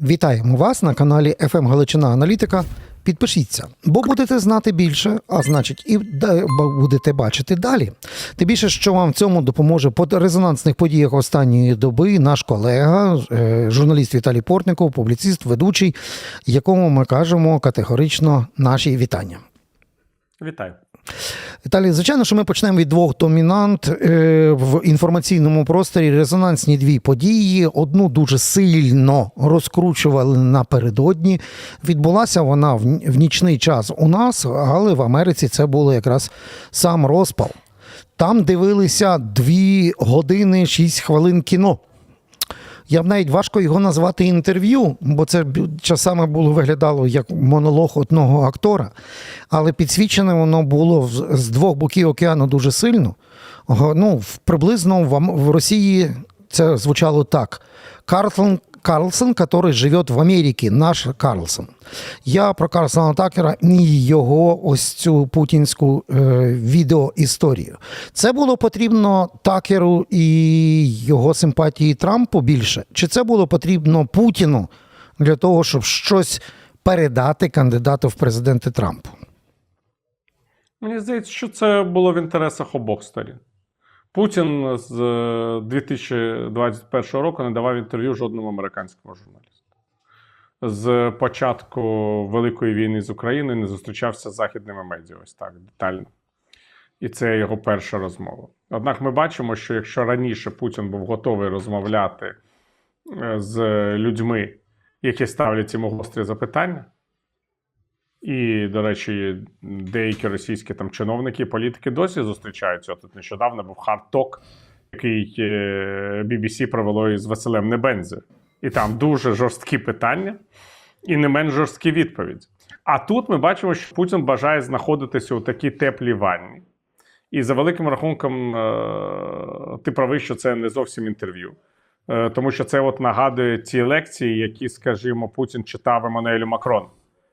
Вітаємо вас на каналі FM Галичина Аналітика. Підпишіться, бо будете знати більше, а значить, і будете бачити далі. Тим більше, що вам в цьому допоможе по резонансних подіях останньої доби наш колега, е, журналіст Віталій Портников, публіцист, ведучий, якому ми кажемо категорично наші вітання. Вітаю. Віталій, звичайно, що ми почнемо від двох домінант е, в інформаційному просторі. Резонансні дві події. Одну дуже сильно розкручували напередодні. Відбулася вона в нічний час у нас, але в Америці це було якраз сам розпал. Там дивилися дві години шість хвилин кіно. Я б навіть важко його назвати інтерв'ю, бо це часами було виглядало як монолог одного актора. Але підсвічене воно було з- двох боків океану дуже сильно. Ну, приблизно в Росії це звучало так: Карлсон, Карлсон, який живе в Америці, наш Карлсон. Я про Карлсона Такера і його ось цю путінську е, відеоісторію. Це було потрібно Такеру і його симпатії Трампу більше? Чи це було потрібно Путіну для того, щоб щось передати кандидату в президенти Трампу? Мені здається, що це було в інтересах обох сторін. Путін з е, 2021 року не давав інтерв'ю жодному американському журналісту. З початку Великої війни з Україною не зустрічався з західними медіа ось так детально. І це його перша розмова. Однак ми бачимо, що якщо раніше Путін був готовий розмовляти е, з людьми, які ставлять йому гострі запитання, і, до речі, деякі російські там чиновники і політики досі зустрічаються. Тут нещодавно був хард-ток, який е, BBC провело із Василем Небензе. І там дуже жорсткі питання і не менш жорсткі відповіді. А тут ми бачимо, що Путін бажає знаходитися у такій теплій ванні. І за великим рахунком, е, ти правий, що це не зовсім інтерв'ю. Е, Тому що це от нагадує ті лекції, які, скажімо, Путін читав Еммануелю Макрону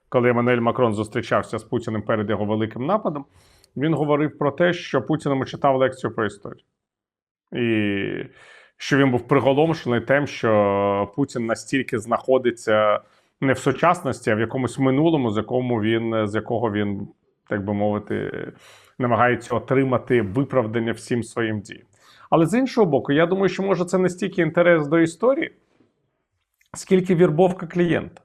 коли Еммануель Макрон зустрічався з Путіним перед його великим нападом, він говорив про те, що Путін йому читав лекцію про історію. І що він був приголомшений тим, що Путін настільки знаходиться не в сучасності, а в якомусь минулому, з якому він, з якого він, так би мовити, намагається отримати виправдання всім своїм діям. Але з іншого боку, я думаю, що може це не стільки інтерес до історії, скільки вірбовка клієнта.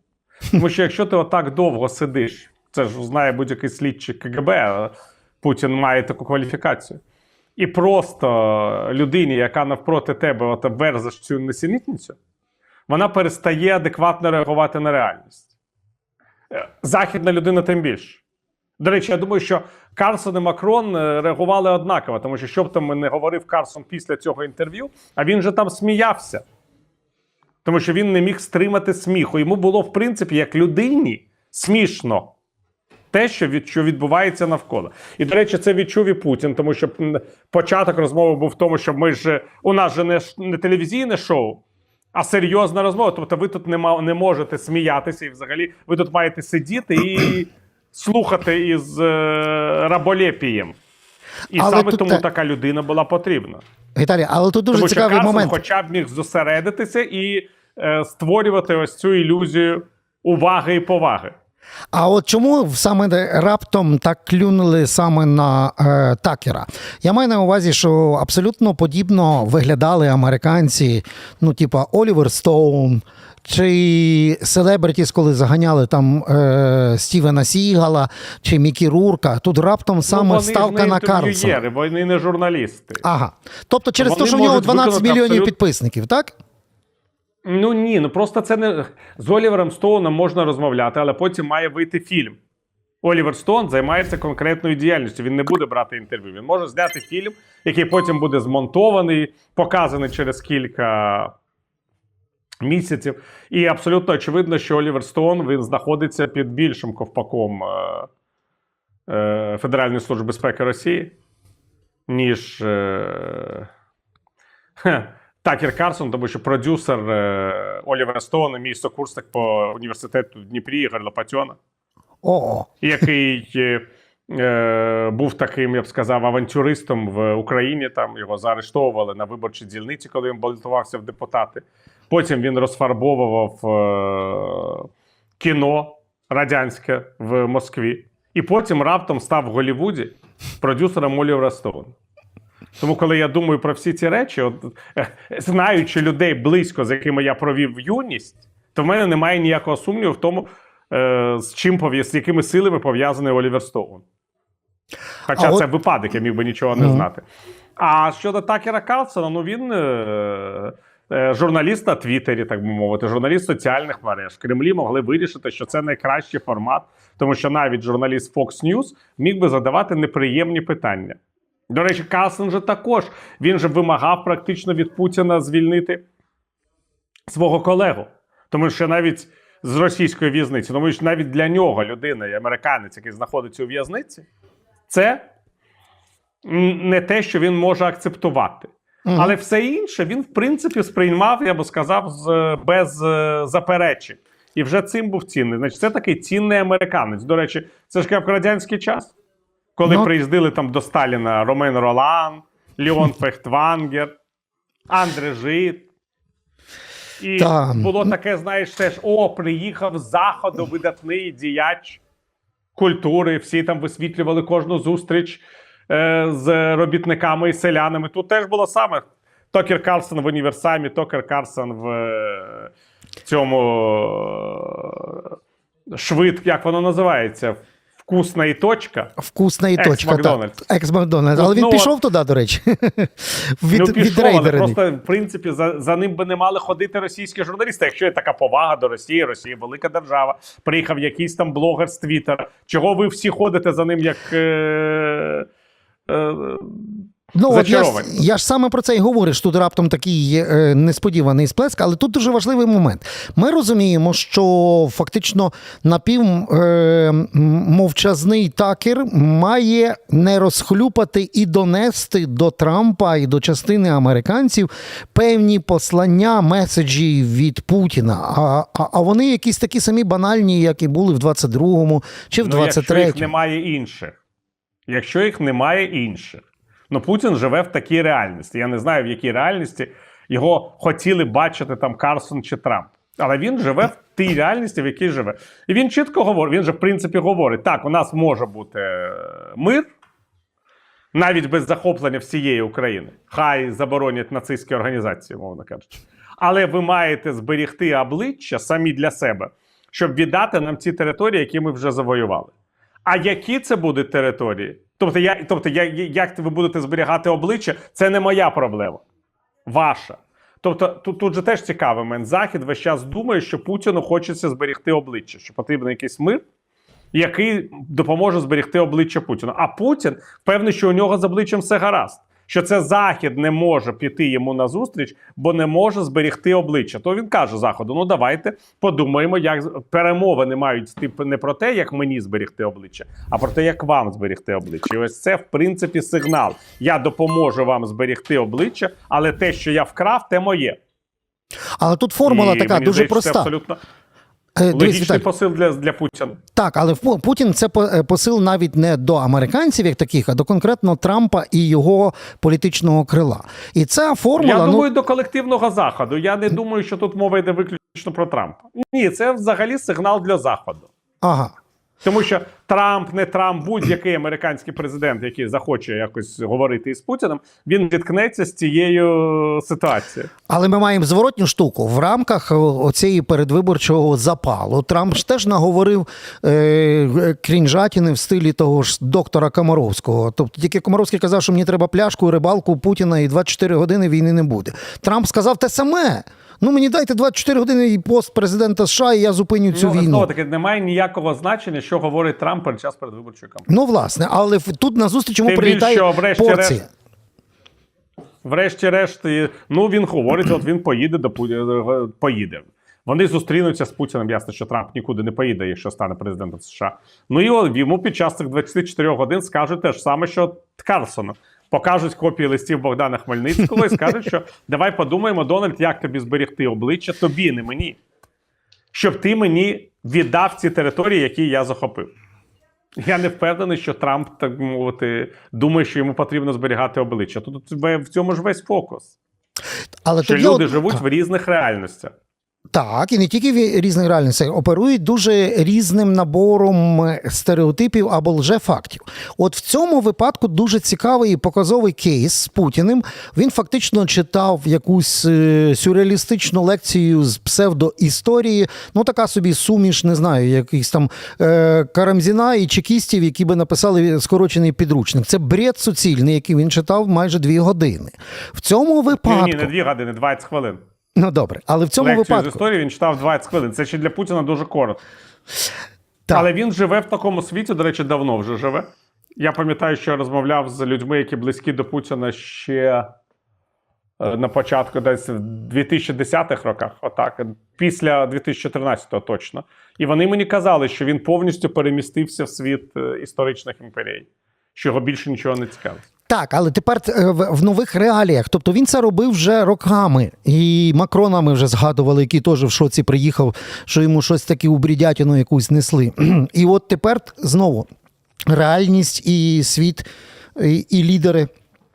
Тому що якщо ти отак довго сидиш, це ж знає будь-який слідчий КГБ, Путін має таку кваліфікацію. І просто людині, яка навпроти тебе от верзеш цю несенітницю, вона перестає адекватно реагувати на реальність. Західна людина тим більше. До речі, я думаю, що Карсон і Макрон е, реагували однаково, тому що що б там не говорив Карсон після цього інтерв'ю, а він же там сміявся. Тому що він не міг стримати сміху. Йому було, в принципі, як людині смішно те, що, від, що відбувається навколо. І, до речі, це відчув і Путін, тому що початок розмови був в тому, що ми ж у нас же не, не телевізійне шоу, а серйозна розмова. Тобто ви тут не, ма- не можете сміятися, і взагалі ви тут маєте сидіти і слухати із е, раболепієм. І Але саме тому те- така людина була потрібна. Віталій, але тут дуже Тому цікавий що момент. хоча б міг зосередитися і е, створювати ось цю ілюзію уваги і поваги. А от чому саме раптом так клюнули саме на е, Такера? Я маю на увазі, що абсолютно подібно виглядали американці, ну, типа Олівер Стоун. Чи селебритіс, коли заганяли там е, Стівена Сігала чи Мікі Рурка, тут раптом саме ну, ставка на Карлсона. Вони не журналісти. Ага. Тобто через те, що в нього 12 мільйонів абсолют- підписників, так? Ну ні, ну просто це не з Олівером Стоуном можна розмовляти, але потім має вийти фільм. Олівер Стоун займається конкретною діяльністю. Він не буде брати інтерв'ю. Він може зняти фільм, який потім буде змонтований, показаний через кілька місяців. І абсолютно очевидно, що Олівер Стоун він знаходиться під більшим ковпаком е, е, Федеральної служби безпеки Росії, ніж. Е, хе, Такер Карсон, тому що продюсер е, Олівера Стоуна, мій сокурсник по університету в Дніпрі Ігор Лопатьона, який е, е, був таким, я б сказав, авантюристом в Україні. Там його заарештовували на виборчій дільниці, коли він балотувався в депутати. Потім він розфарбовував е, кіно радянське в Москві. І потім раптом став в Голлівуді продюсером Олівера Стоуна. Тому, коли я думаю про всі ці речі, от, е, знаючи людей близько, з якими я провів юність, то в мене немає ніякого сумніву в тому, е, з чим з якими силами пов'язаний Олівер Стоун. Хоча А це от- випадок, я міг би нічого не знати. А щодо Такера Карлсона, ну він е, е, журналіст на Твіттері, так би мовити, журналіст соціальних мереж. В Кремлі могли вирішити, що це найкращий формат, тому що навіть журналіст Fox News міг би задавати неприємні питання. До речі, Карлсон же також він же вимагав практично від Путіна звільнити свого колегу. Тому що навіть з російської в'язниці, тому що навіть для нього людина, американець, який знаходиться у в'язниці, це не те, що він може акцептувати. Мгм. Але все інше він, в принципі, сприймав, я би сказав, з, без е, заперечень. І вже цим був цінний. Значить, це такий цінний американець. До речі, це ж як в радянський час, коли Ну. приїздили там до Сталіна Ромен Ролан, Леон Фехтвангер, Андре Жит. І Та. було таке, знаєш, теж: о, приїхав з заходу видатний діяч культури. Всі там висвітлювали кожну зустріч е, з робітниками і селянами. Тут теж було саме. Токер Карсон в універсамі, Токер Карсон в в цьому е, швид, як воно називається? Вкусна і точка. Вкусна і точка. Екс-Макдональдс. Екс-Макдональдс. Але він Ну, пішов туди, до речі. Від, ну, від пішов, але просто, в принципі, за, за ним би не мали ходити російські журналісти. Якщо є така повага до Росії, Росія велика держава. Приїхав якийсь там блогер з Твіттера. Чого ви всі ходите за ним як. Е, е, Ну, от я, ж- я ж саме про це і говорю, що тут раптом такий е, несподіваний сплеск, але тут дуже важливий момент. Ми розуміємо, що фактично напів е, такер має не розхлюпати і донести до Трампа і до частини американців певні послання, меседжі від Путіна. А, а, а вони якісь такі самі банальні, як і були в 22-му чи в ну, якщо 23-му. їх немає інших. Якщо їх немає інших. Ну, Путін живе в такій реальності. Я не знаю, в якій реальності його хотіли бачити там Карсон чи Трамп. Але він живе в тій реальності, в якій живе. І він чітко говорить: він же, в принципі, говорить: так, у нас може бути е, мир, навіть без захоплення всієї України. Хай заборонять нацистські організації, мовно кажучи. Але ви маєте зберігти обличчя самі для себе, щоб віддати нам ці території, які ми вже завоювали. А які це будуть території? Тобто, я, тобто я, як ви будете зберігати обличчя, це не моя проблема. Ваша. Тобто, тут, тут же теж цікавий момент. Захід весь час думає, що Путіну хочеться зберігти обличчя, що потрібен якийсь мир, який допоможе зберігти обличчя Путіна. А Путін певний, що у нього з обличчям все гаразд. Що це Захід не може піти йому на зустріч, бо не може зберегти обличчя. То він каже Заходу: ну давайте подумаємо, як перемовини мають йти не про те, як мені зберегти обличчя, а про те, як вам зберегти обличчя. І ось це в принципі сигнал. Я допоможу вам зберегти обличчя, але те, що я вкрав, те моє. Але тут формула І така мені дуже здається, Це проста. абсолютно Е, дивись, логічний Віталій, посил для, для Путіна. Так, але Путін це е, посил навіть не до американців, як таких, а до конкретно Трампа і його політичного крила. І ця формула. Я ну, думаю, до колективного заходу. Я не думаю, що тут мова йде виключно про Трампа. Ні, це взагалі сигнал для заходу. ага. Тому що Трамп, не Трамп, будь-який американський президент, який захоче якось говорити із Путіним, він зіткнеться з цією ситуацією. Але ми маємо зворотню штуку в рамках о- оцієї передвиборчого запалу. Трамп ж теж наговорив е, крінжатіни в стилі того ж доктора Комаровського. Тобто тільки Комаровський казав, що мені треба пляшку, рибалку Путіна і 24 години війни не буде. Трамп сказав те саме. Ну мені дайте 24 години і пост президента США, і я зупиню цю ну, війну. знову таки, немає ніякого значення, що говорить Трамп під час передвиборчої кампанії. Ну, власне, але тут на зустріч йому прилітає порція. Врешті-решт, ну він говорить, от він поїде до поїде. Вони зустрінуться з Путіним. Ясно, що Трамп нікуди не поїде, якщо стане президентом США. Ну і йому під час цих 24 годин скажуть те ж саме, що Карлсону. Покажуть копії листів Богдана Хмельницького і скажуть, що давай подумаємо, Дональд, як тобі зберегти обличчя тобі, не мені. Щоб ти мені віддав ці території, які я захопив. Я не впевнений, що Трамп, так би мовити, думає, що йому потрібно зберігати обличчя. Тут в цьому ж весь фокус. Але Що люди от- живуть в різних реальностях. Так, і не тільки в різних реальностях, оперують дуже різним набором е, стереотипів або лжефактів. От в цьому випадку дуже цікавий і показовий кейс з Путіним. Він фактично читав якусь е, сюрреалістичну лекцію з псевдоісторії. Ну, така собі суміш, не знаю, якийсь там е, Карамзіна і чекістів, які би написали скорочений підручник. Це бред суцільний, який він читав майже дві години. В цьому Ні, випадку. ні, не дві години, 20 хвилин. Ну добре, але в цьому Лекцію випадку. з історії він читав 20 хвилин. Це ще для Путіна дуже коротко. Так. Але він живе в такому світі, до речі, давно вже живе. Я пам'ятаю, що я розмовляв з людьми, які близькі до Путіна ще е, на початку, десь в 2010-х роках, отак, після 2014-го точно. І вони мені казали, що він повністю перемістився в світ е, історичних імперій, що його більше нічого не цікавить. Так, але тепер е, в нових реаліях. Тобто він це робив вже роками. І Макрона ми вже згадували, який теж в шоці приїхав, що йому щось таке у брідятину якусь несли. І от тепер знову реальність і світ, і, і лідери.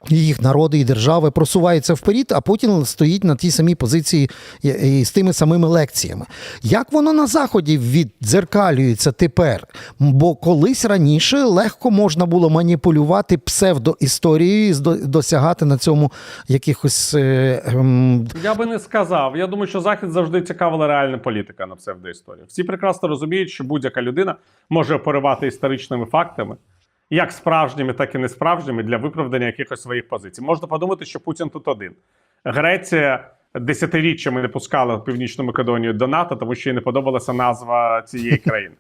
Їх народи і держави просуваються вперед, а Путін стоїть на тій самій позиції і- з тими самими лекціями. Як воно на заході віддзеркалюється тепер? Бо колись раніше легко можна було маніпулювати псевдоісторією і досягати на цьому якихось е, ем, Я би не сказав. Я думаю, що Захід завжди цікавила реальна політика на псевдоісторії. Всі прекрасно розуміють, що будь-яка людина може оперувати історичними фактами, як справжніми, так і несправжніми, для виправдання якихось своїх позицій. Можна подумати, що Путін тут один. Греція десятиріччями не пускала Північну Македонію до НАТО, тому що їй не подобалася назва цієї країни.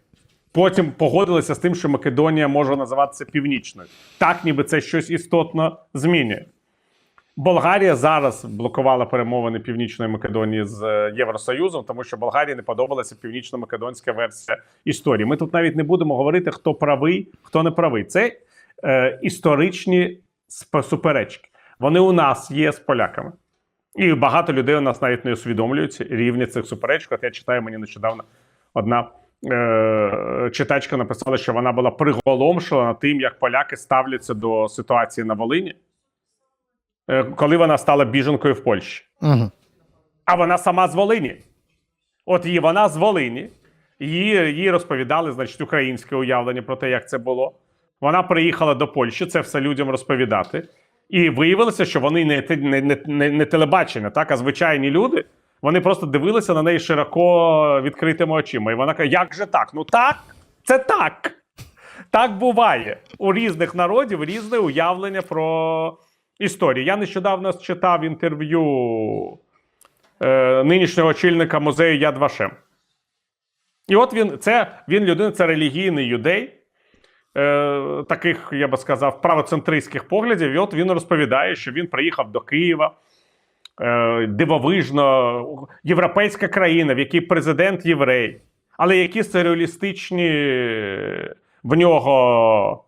Потім погодилися з тим, що Македонія може називатися Північною. Так, ніби це щось істотно змінює. Болгарія зараз блокувала перемовини Північної Македонії з е, Євросоюзом, тому що Болгарії не подобалася північно-македонська версія історії. Ми тут навіть не будемо говорити, хто правий, хто не правий. Це е, історичні суперечки. Вони у нас є з поляками. І багато людей у нас навіть не усвідомлюють рівні цих суперечок. От я читаю мені нещодавно одна е, читачка написала, що вона була приголомшена тим, як поляки ставляться до ситуації на Волині, коли вона стала біженкою в Польщі. угу. А вона сама з Волині. От її вона з Волині. Її, їй розповідали, значить, українське уявлення про те, як це було. Вона приїхала до Польщі, це все людям розповідати. І виявилося, що вони не, не, не, не телебачення, так, а звичайні люди. Вони просто дивилися на неї широко відкритими очима. І вона каже: як же так? Ну так, це так. Так буває. У різних народів різне уявлення про історію. Я нещодавно читав інтерв'ю е, нинішнього очільника музею Яд Вашем. І от він, це він людина, це релігійний юдей, е, таких, я би сказав, правоцентристських поглядів. І от він розповідає, що він приїхав до Києва. Е, дивовижно, європейська країна, в якій президент єврей, але які сюрреалістичні в нього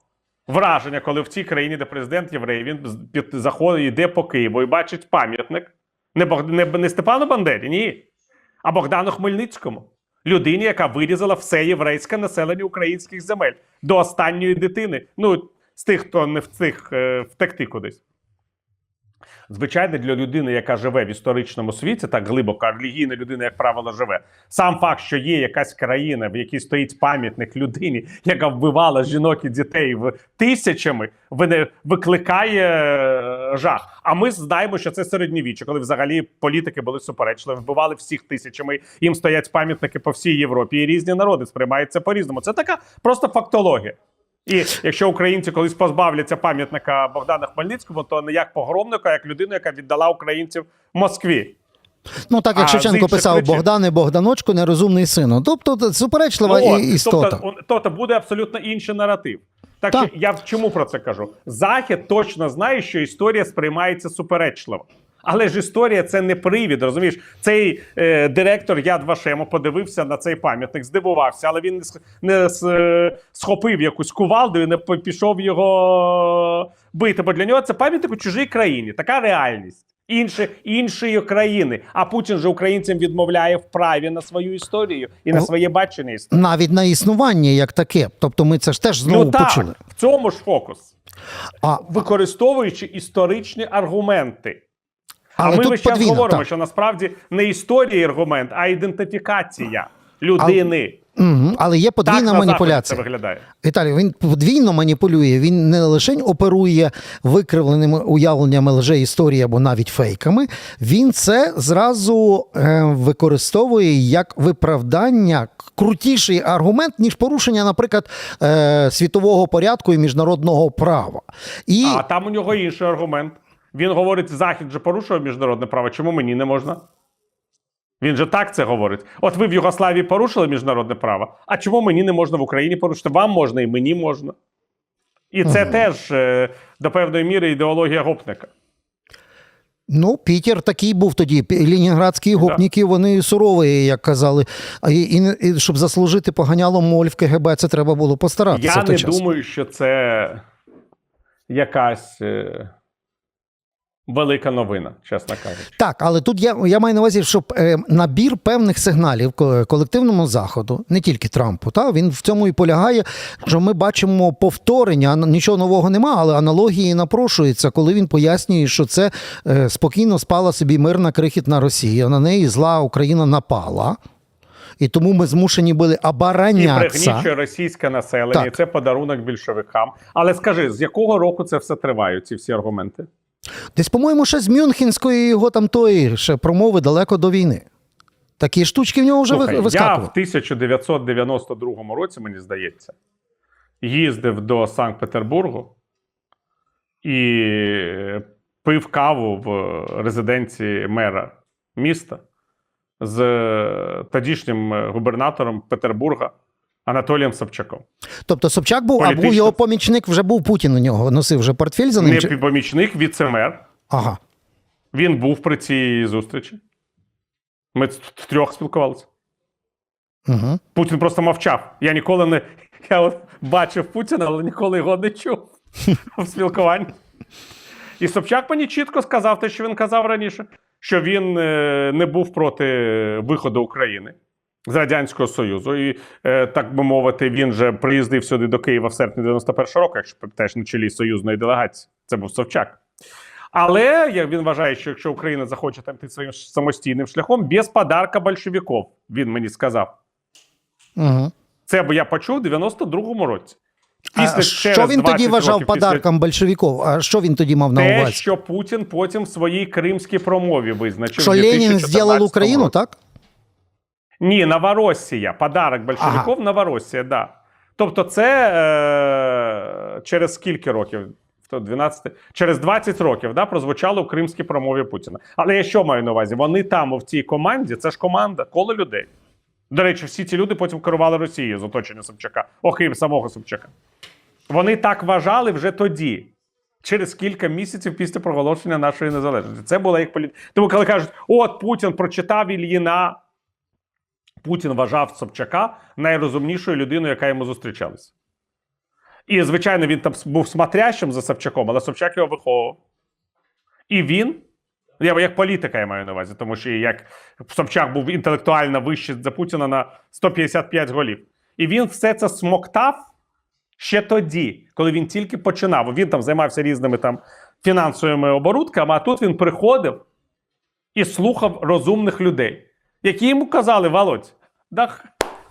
враження, коли в цій країні, де президент єврей, він під- заходить, йде по Києву і бачить пам'ятник. Не, Бог, не, не Степану Бандері, ні. А Богдану Хмельницькому. Людині, яка вирізала все єврейське населення українських земель до останньої дитини. Ну, з тих, хто не встиг е, втекти кудись. Звичайно, для людини, яка живе в історичному світі, так глибоко, релігійна людина, як правило, живе. Сам факт, що є якась країна, в якій стоїть пам'ятник людині, яка вбивала жінок і дітей в тисячами, викликає е, жах. А ми знаємо, що це середньовіччя, коли взагалі політики були суперечливі, вбивали всіх тисячами. Їм стоять пам'ятники по всій Європі, і різні народи сприймаються по-різному. Це така просто фактологія. І якщо українці колись позбавляться пам'ятника Богдана Хмельницького, то не як погромника, а як людину, яка віддала українців Москві. Ну, так як А, Шевченко писав причин- Богдане Богданочку, нерозумний сину. Тобто це суперечлива Ну, от, істота. Тобто, тобто буде абсолютно інший наратив. Так, Так. що я чому про це кажу? Захід точно знає, що історія сприймається суперечливо. Але ж історія це не привід, розумієш? Цей е, директор Яд Вашему подивився на цей пам'ятник, здивувався, але він не, схопив якусь кувалду і не пішов його бити. Бо для нього це пам'ятник у чужій країні. Така реальність. інші, іншої країни. А Путін же українцям відмовляє в праві на свою історію і на Ну, своє бачення історії. Навіть на існування як таке. Тобто ми це ж теж знову Ну так, почули. в цьому ж фокус. А, Використовуючи історичні аргументи. Але а ми весь час говоримо, так. що насправді не історія аргумент, а ідентифікація людини. Угу. Але є подвійна на Заході маніпуляція. це виглядає. Віталій, він подвійно маніпулює. Він не лише оперує викривленими уявленнями лже історії або навіть фейками. Він це зразу е, використовує як виправдання, крутіший аргумент, ніж порушення, наприклад, е, світового порядку і міжнародного права. І А там у нього інший аргумент. Він говорить, Захід же порушує міжнародне право, чому мені не можна? Він же так це говорить. От ви в Югославії порушили міжнародне право, а чому мені не можна в Україні порушити? Вам можна і мені можна. І це теж е, до певної міри ідеологія гопника. ну, Пітер такий був тоді. Лінінградські гопніки, вони сурові, як казали. А І, і, і щоб заслужити поганяло моль в КГБ, це треба було постаратися. Я в той не час. думаю, що це якась е, велика новина, чесно кажучи. Так, але тут я, я маю на увазі, щоб е, набір певних сигналів колективному заходу, не тільки Трампу, та він в цьому і полягає, що ми бачимо повторення, нічого нового нема, але аналогії напрошуються, коли він пояснює, що це е, спокійно спала собі мирна крихітна Росія, на неї зла Україна напала. І тому ми змушені були І оборонятися. пригнічує російське населення, Так. це подарунок більшовикам. Але скажи, з якого року це все триває, ці всі аргументи? Десь, по-моєму, ще з Мюнхенської його там тої ще промови далеко до війни. Такі штучки в нього вже Слухай, ви- я в 1992 році, мені здається, їздив до Санкт-Петербургу і пив каву в резиденції мера міста з тодішнім губернатором Петербурга Анатолієм Собчаком. Тобто Собчак був, Політично. його помічник, вже був Путін у нього, носив вже портфель за ним. Не чи- помічник, віце-мер. Ага. Він був при цій зустрічі. Ми трьох спілкувалися. Угу. Путін просто мовчав. Я ніколи не. Я от бачив Путіна, але ніколи його не чув в спілкуванні. І Собчак мені чітко сказав те, що він казав раніше, що він е, не був проти виходу України з Радянського Союзу. І, е, так би мовити, він же приїздив сюди до Києва в серпні 91-го року, якщо пам'ятаєш, на чолі союзної делегації. Це був Собчак. Але він вважає, що якщо Україна захоче там йти своїм самостійним шляхом, без подарка большевиків, він мені сказав. Угу. Це б я почув у 92-му році. А що він тоді вважав подарком большевиків? А що він тоді мав на увазі? Те, що Путін потім в своїй кримській промові визначив. Що в Ленін зробив Україну, році. так? Ні, Новоросія. Подарок большевиків Ага. Новоросія, да. Тобто, це е- через скільки років? 12, через 20 років да, прозвучало в кримській промові Путіна. Але я що маю на увазі? Вони там, в цій команді, це ж команда, коло людей. До речі, всі ці люди потім керували Росією з оточення Собчака, окрім самого Собчака. Вони так вважали вже тоді, через кілька місяців після проголошення нашої незалежності. Це була як політ. Тому, коли кажуть, от Путін прочитав Ільїна, Путін вважав Собчака найрозумнішою людиною, яка йому зустрічалася. І, звичайно, він там був смотрящим за Собчаком, але Собчак його виховував. І він, я як політика, я маю на увазі, тому що як Собчак був інтелектуально вищий за Путіна на 155 голів. І він все це смоктав ще тоді, коли він тільки починав. Він там займався різними там фінансовими оборудками, а тут він приходив і слухав розумних людей, які йому казали: Володь, да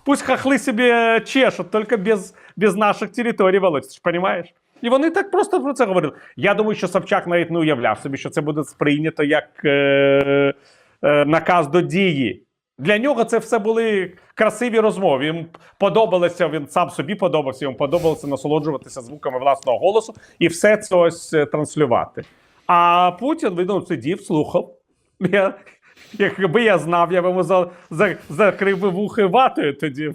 пусть хахли собі чешуть, тільки без, без наших територій, Володь, ти ж розумієш? І вони так просто про це говорили. Я думаю, що Собчак навіть не уявляв собі, що це буде сприйнято як е, е, наказ до дії. Для нього це все були красиві розмови. Йому подобалося, він сам собі подобався, йому подобалося насолоджуватися звуками власного голосу і все це ось е, транслювати. А Путін він ну, сидів, слухав. Я, якби я знав, я б йому за, за, закрив би вухи ватою тоді.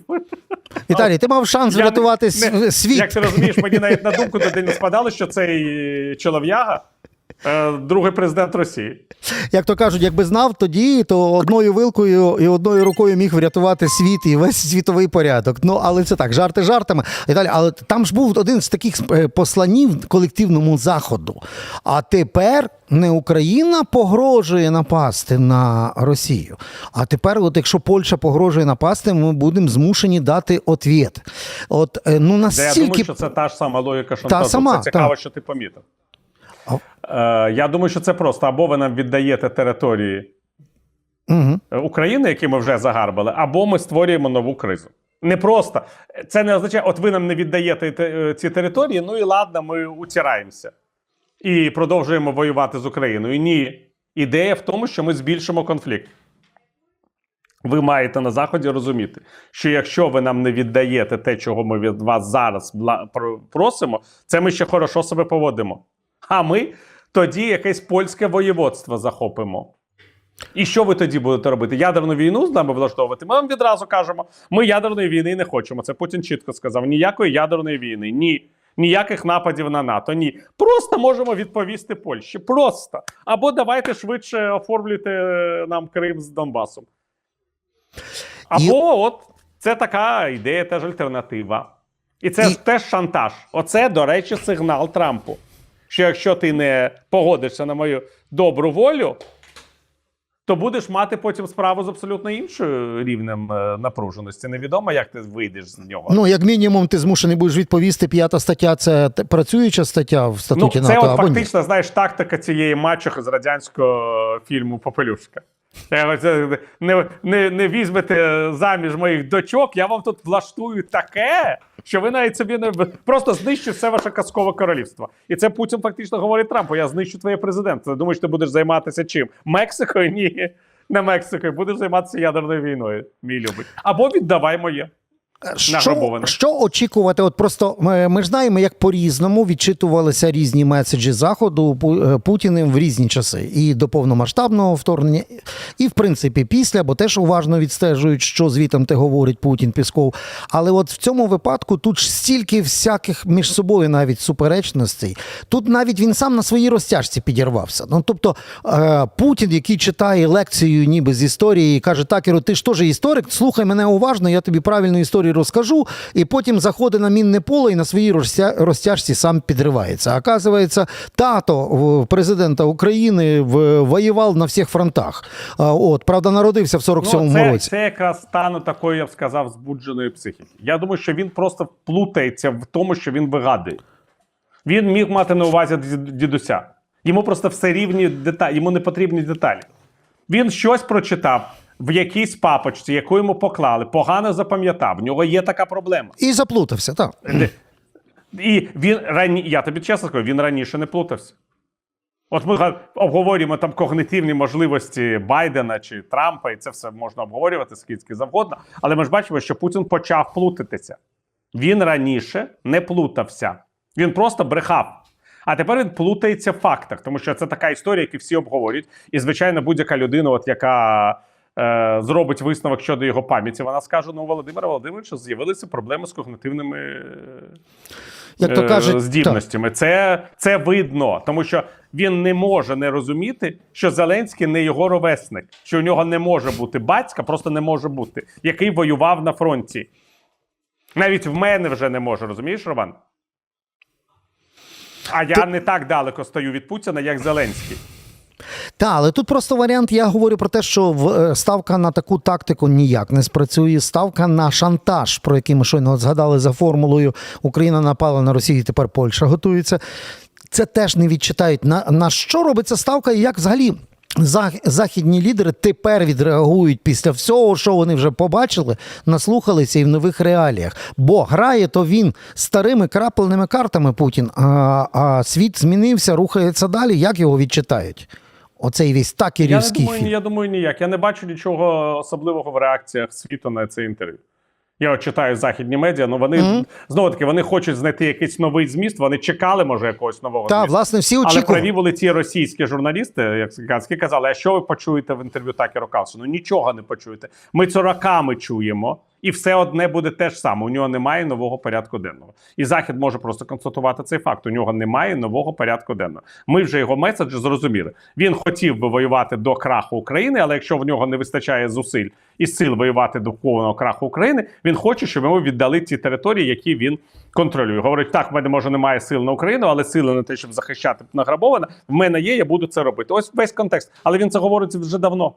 Віталій, ти мав шанс Я врятувати не- світ. Як ти розумієш, мені навіть на думку туди не спадало, що цей чолов'яга Другий президент Росії. Як то кажуть, якби знав тоді, то одною вилкою і одною рукою міг врятувати світ і весь світовий порядок. Ну але це так, жарти жартами і далі. Але там ж був один з таких е, посланів колективному заходу. А тепер не Україна погрожує напасти на Росію. А тепер, от якщо Польща погрожує напасти, ми будемо змушені дати ответ. От е, ну Де я думаю, що це та ж сама логіка шантажу. сама, це цікаво, та. що ти помітив. Е, я думаю, що це просто або ви нам віддаєте території Угу. України, які ми вже загарбали, або ми створюємо нову кризу. Не просто. Це не означає, от ви нам не віддаєте е, ці території, ну і ладно, ми утираємося і продовжуємо воювати з Україною. Ні. Ідея в тому, що ми збільшимо конфлікт. Ви маєте на Заході розуміти, що якщо ви нам не віддаєте те, чого ми від вас зараз просимо, це ми ще хорошо себе поводимо. А ми тоді якесь польське воєводство захопимо. І що ви тоді будете робити? Ядерну війну з нами влаштовувати? Ми вам відразу кажемо: ми ядерної війни не хочемо. Це Путін чітко сказав: ніякої ядерної війни, ні. Ніяких нападів на НАТО. Ні. Просто можемо відповісти Польщі. Просто. Або давайте швидше оформлюйте е, нам Крим з Донбасом. Або І- от це така ідея, теж альтернатива. І це І- теж шантаж. Оце, до речі, сигнал Трампу. Що якщо ти не погодишся на мою добру волю, то будеш мати потім справу з абсолютно іншою рівнем е, напруженості. Невідомо, як ти вийдеш з нього. Ну, як мінімум, ти змушений будеш відповісти. П'ята стаття це працююча стаття в Ну, це НАТО от або ні. фактично, знаєш, тактика цієї мачухи з радянського фільму Попелюшка. Не, не, не візьмете заміж моїх дочок, я вам тут влаштую таке, що ви навіть собі не просто знищу все ваше казкове королівство. І це Путін фактично говорить Трампу: я знищу твоє президентство. Думаєш, ти будеш займатися чим? Мексикою? Ні. Не Мексикою, будеш займатися ядерною війною, мій любий. Або віддавай моє. Що, що очікувати? От просто ми, ми ж знаємо, як по-різному відчитувалися різні меседжі Заходу е, Путіним в різні часи. І до повномасштабного вторгнення, і в принципі після, бо теж уважно відстежують, що звітом те говорить Путін Пісков. Але от в цьому випадку тут ж стільки всяких між собою навіть суперечностей. Тут навіть він сам на своїй розтяжці підірвався. Ну тобто е, Путін, який читає лекцію ніби з історії, і каже: Такеру, ти ж теж історик, слухай мене уважно, я тобі правильну історію розкажу. І потім заходить на мінне поле і на своїй розтяжці сам підривається. Оказується, тато президента України воював на всіх фронтах. От, правда, народився в 47-му Ну, році. це якраз стане такою, я б сказав, збудженої психіки. Я думаю, що він просто плутається в тому, що він вигадує. Він міг мати на увазі дідуся. Йому просто все рівні деталі, йому не потрібні деталі. Він щось прочитав в якійсь папочці, яку йому поклали, погано запам'ятав. В нього є така проблема. І заплутався, так. І він рані... я тобі чесно скажу, він раніше не плутався. От ми обговорюємо там когнитивні можливості Байдена чи Трампа, і це все можна обговорювати скільки завгодно. Але ми ж бачимо, що Путін почав плутатися. Він раніше не плутався. Він просто брехав. А тепер він плутається в фактах, тому що це така історія, яку всі обговорюють. І, звичайно, будь-яка людина, от яка е, зробить висновок щодо його пам'яті, вона скаже: ну, Володимира Володимировича з'явилися проблеми з когнитивними Як то е, кажуть, так. здібностями. Це, це видно, тому що він не може не розуміти, що Зеленський не його ровесник, що у нього не може бути батька, просто не може бути, який воював на фронті. Навіть в мене вже не може, розумієш, Роман? А я не так далеко стою від Путіна, як Зеленський. Так, але тут просто варіант. Я говорю про те, що е, ставка на таку тактику ніяк не спрацює. Ставка на шантаж, про який ми щойно згадали за формулою Україна напала на Росію, тепер Польща готується. Це теж не відчитають. На, на що робиться ставка і як взагалі. Західні лідери тепер відреагують після всього, що вони вже побачили, наслухалися і в нових реаліях. Бо грає то він старими крапленими картами Путін, а, а світ змінився, рухається далі. Як його відчитають? Оцей весь Я, такерівський думаю, фільм. я думаю, ніяк. Я не бачу нічого особливого в реакціях світу на це інтерв'ю. Я от читаю західні медіа, ну вони Мгм. знову таки вони хочуть знайти якийсь новий зміст. Вони чекали, може, якогось нового Та, змісту. власне, всі Але праві були ті російські журналісти, як Сиканські казали, а що ви почуєте в інтерв'ю Такеру Карлсону? Нічого не почуєте. Ми це роками чуємо. І все одне буде те ж саме. У нього немає нового порядку денного. І Захід може просто констатувати цей факт. У нього немає нового порядку денного. Ми вже його меседж зрозуміли. Він хотів би воювати до краху України, але якщо в нього не вистачає зусиль і сил воювати до повного краху України, він хоче, щоб йому віддали ті території, які він контролює. Говорить, так, в мене може немає сил на Україну, але сили на те, щоб захищати награбоване, в мене є, я буду це робити. Ось весь контекст. Але він це говорить вже давно.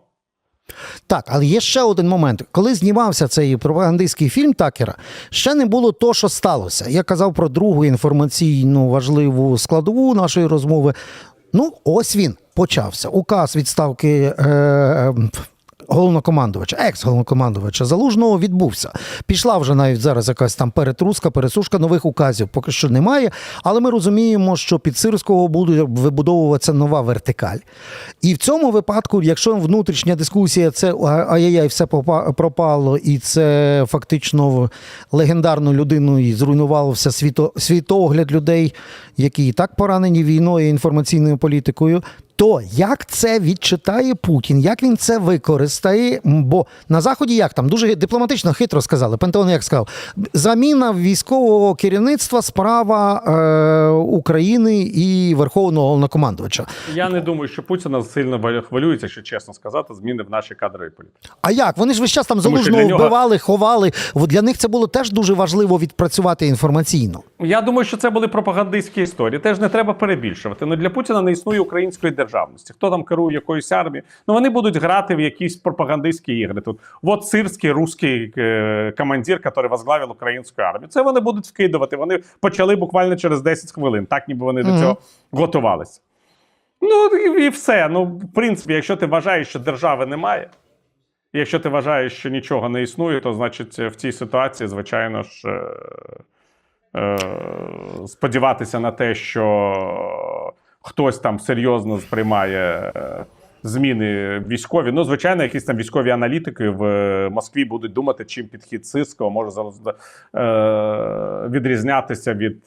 Так, але є ще один момент. Коли знімався цей пропагандистський фільм Такера, ще не було то, що сталося. Я казав про другу інформаційну важливу складову нашої розмови. Ну, ось він почався. Указ відставки. Е- е, Головнокомандувача, екс-головнокомандувача Залужного відбувся. Пішла вже навіть зараз якась там перетруска, пересушка нових указів поки що немає. Але ми розуміємо, що під Сирського буде вибудовуватися нова вертикаль. І в цьому випадку, якщо внутрішня дискусія, це ай-яй-яй, все пропало, і це фактично легендарну людину і зруйнувався світо, світогляд людей, які і так поранені війною інформаційною політикою. То як це відчитає Путін? Як він це використає? Бо на заході як там дуже дипломатично хитро сказали. Пентагон як сказав, заміна військового керівництва справа е, України і Верховного головнокомандувача. Я не думаю, що Путіна сильно хвилюється, що чесно сказати, зміни в нашій кадровій політиці. А як? Вони ж весь час там для нього- вбивали, ховали. Для них це було теж дуже важливо відпрацювати інформаційно. Я думаю, що це були пропагандистські історії. Теж не треба перебільшувати. Ну для Путіна не існує української державності. Хто там керує якоюсь армією? Ну вони будуть грати в якісь пропагандистські ігри. Тут от сирський русський е, командир, який возглавив українську армію. Це вони будуть вкидувати. Вони почали буквально через 10 хвилин. Так ніби вони Мгм. до цього готувалися. Ну і, все. Ну, в принципі, якщо ти вважаєш, що держави немає. Якщо ти вважаєш, що нічого не існує, то значить в цій ситуації, звичайно ж, е, е, сподіватися на те, що хтось там серйозно сприймає е, зміни військові. Ну, звичайно, якісь там військові аналітики в е, Москві будуть думати, чим підхід Сирського може за- е, відрізнятися від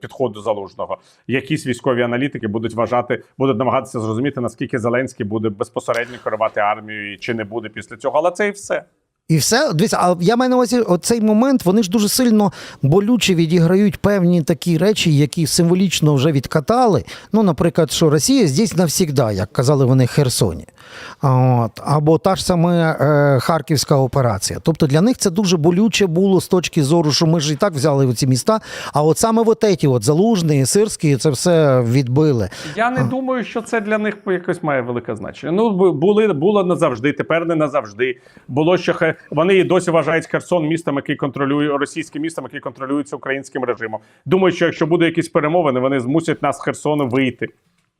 підходу залужного. Якісь військові аналітики будуть вважати, будуть намагатися зрозуміти, наскільки Зеленський буде безпосередньо керувати армією чи не буде після цього. Але це і все. І все, дивіться, а я маю на увазі, оцей момент вони ж дуже сильно болюче відіграють певні такі речі, які символічно вже відкатали. Ну, наприклад, що Росія здесь навсігда, як казали вони в Херсоні. От. Або та ж саме е, Харківська операція. Тобто для них це дуже болюче було з точки зору, що ми ж і так взяли ці міста. А от саме от еті, от Залужний, Сирський, це все відбили. Я не думаю, що це для них якось має велике значення. Ну були було назавжди, тепер не назавжди. Було що хе- вони і досі вважають Херсон містом, який контролює російським містом, який контролюється українським режимом. Думаю, що якщо буде якісь перемовини, вони змусять нас з Херсону вийти.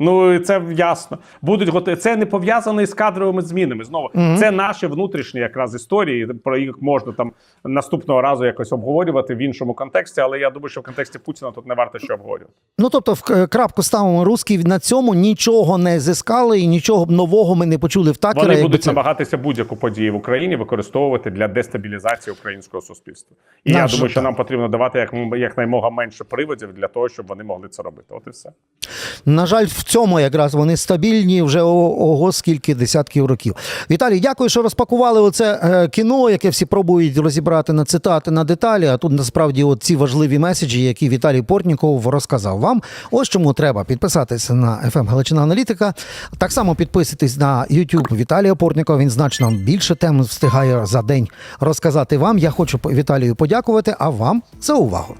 Ну це ясно. Будуть готи- Це не пов'язано із кадровими змінами. Знову це наші внутрішні якраз історії. Про їх можна там наступного разу якось обговорювати в іншому контексті. Але я думаю, що в контексті Путіна тут не варто що обговорювати. Ну тобто, в крапку ставимо русські на цьому нічого не зискали і нічого нового ми не почули в Такера. Вони будуть це... намагатися будь-яку подію в Україні використовувати для дестабілізації українського суспільства. І На я думаю, що так. нам потрібно давати як якнаймога менше приводів для того, щоб вони могли це робити. От і все. На жаль, в цьому якраз вони стабільні вже ого скільки десятків років. Віталій, дякую, що розпакували оце е, кіно, яке всі пробують розібрати на цитати, на деталі. А тут насправді ці важливі меседжі, які Віталій Портніков розказав вам. Ось чому треба підписатися на FM Галичина Аналітика. Так само підписуйтесь на YouTube Віталія Портнікова. Він значно більше тем встигає за день розказати вам. Я хочу Віталію подякувати, а вам за увагу.